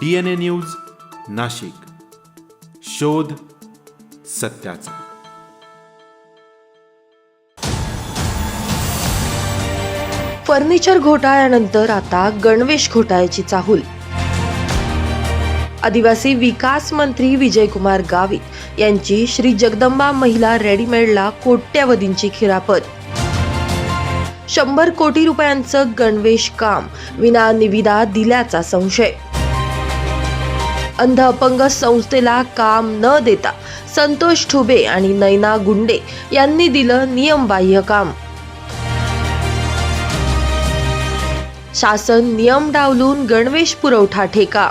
D N A news Nashik. शोध सत्याचा. Furniture घोटाळ्यानंतर आता गणवेश घोटाळ्याची चाहूल. आदिवासी विकास मंत्री विजयकुमार गावित यांची श्री जगदंबा महिला रेडीमेडला कोट्यवधींची खिरापत. शंभर कोटी रुपयांचं गणवेश काम विना निविदा दिल्याचा संशय. अंध अपंग संस्थेला काम न देता संतोष ठुबे आणि नैना गुंडे यांनी दिलं नियमबाह्य काम. शासन नियम डावलून गणवेश पुरवठा ठेका.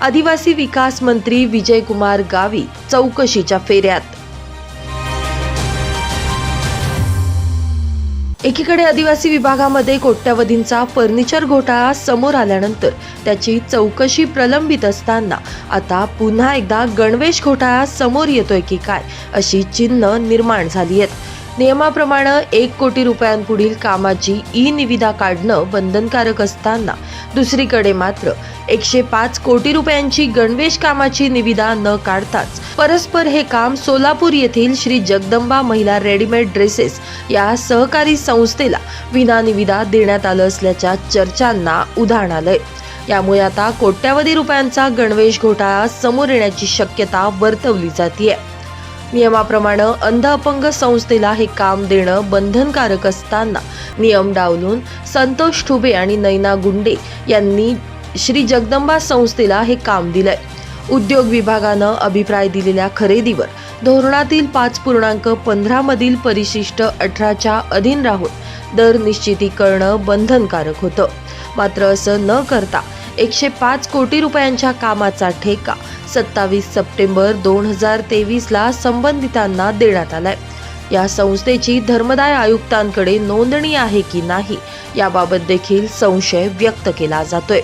आदिवासी विकास मंत्री विजयकुमार गावी चौकशीच्या फेऱ्यात. एकीकडे आदिवासी विभागामध्ये कोट्यवधींचा फर्निचर घोटाळा समोर आल्यानंतर त्याची चौकशी प्रलंबित असताना आता पुन्हा एकदा गणवेश घोटाळा समोर येतोय की काय अशी चिन्ह निर्माण झाली आहेत. नियमाप्रमाणे एक कोटी रुपयांपुढील कामाची ई निविदा काढणं बंधनकारक असताना दुसरीकडे मात्र एकशे पाच कोटी रुपयांची गणवेश कामाची निविदा न काढताच परस्पर हे काम सोलापूर येथील श्री जगदंबा महिला रेडीमेड ड्रेसेस या सहकारी संस्थेला विना निविदा देण्यात आलं असल्याच्या चर्चांना उधाण आलंय. यामुळे आता कोट्यावधी रुपयांचा गणवेश घोटाळा समोर येण्याची शक्यता वर्तवली जाते नियमाप्रमाणे अंध अपंग संस्थेला हे काम देणं बंधनकारक असताना नियम डावलून संतोष ठुबे आणि नैना गुंडे यांनी श्री जगदंबा संस्थेला हे काम दिलंय. उद्योग विभागानं अभिप्राय दिलेल्या खरेदीवर धोरणातील पाच पूर्णांक पंधरा मधील परिशिष्ट अठराच्या अधीन राहून दर निश्चिती करणं बंधनकारक होतं. मात्र असं न करता एकशे पाच कोटी रुपयांच्या कामाचा ठेका. सत्तावीस सप्टेंबर दोन हजार तेवीसला संबंधितांना देण्यात आलाय. या संस्थेची धर्मदाय आयुक्तांकडे नोंदणी आहे की नाही याबाबत देखील संशय व्यक्त केला जातोय.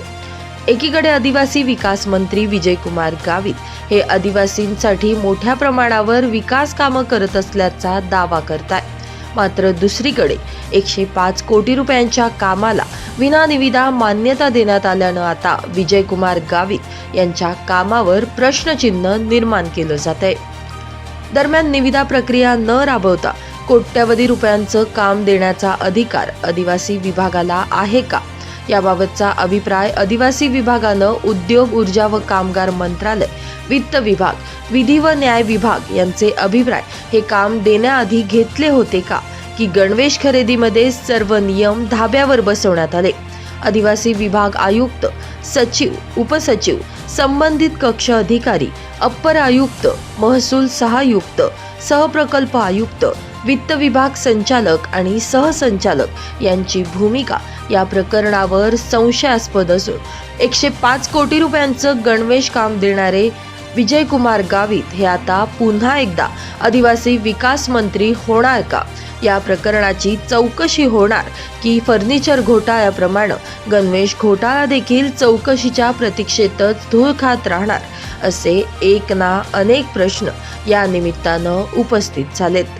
एकीकडे आदिवासी विकास मंत्री विजयकुमार गावित हे आदिवासींसाठी मोठ्या प्रमाणावर विकास कामं करत असल्याचा दावा करतायत मात्र दुसरीकडे एकशे पाच कोटी रुपयांच्या कामाला विनानिविदा मान्यता देण्यात आल्यानं आता विजयकुमार गावित यांच्या कामावर प्रश्नचिन्ह निर्माण केलं जात आहे दरम्यान निविदा प्रक्रिया न राबवता कोट्यवधी रुपयांचं काम देण्याचा अधिकार आदिवासी विभागाला आहे का? याबाबतचा अभिप्राय आदिवासी विभागानं उद्योग ऊर्जा व कामगार मंत्रालय वित्त विभाग विधी व न्याय विभाग यांचे अभिप्राय हे काम देण्याआधी घेतले होते का? की गणवेश खरेदीमध्ये सर्व नियम धाब्यावर बसवण्यात आले. आदिवासी विभाग आयुक्त सचिव उपसचिव संबंधित कक्ष अधिकारी अप्पर आयुक्त महसूल सहायुक्त सहप्रकल्प आयुक्त वित्त विभाग संचालक आणि सहसंचालक यांची भूमिका या प्रकरणावर संशयास्पद असून एकशे पाच कोटी रुपयांचं गणवेश काम देणारे विजयकुमार गावित हे आता पुन्हा एकदा आदिवासी विकास मंत्री होणार का? या प्रकरणाची चौकशी होणार की फर्निचर घोटाळ्याप्रमाणे गणवेश घोटाळा देखील चौकशीच्या प्रतीक्षेतच धूळ खात राहणार असे एक ना अनेक प्रश्न या निमित्तानं उपस्थित झालेत.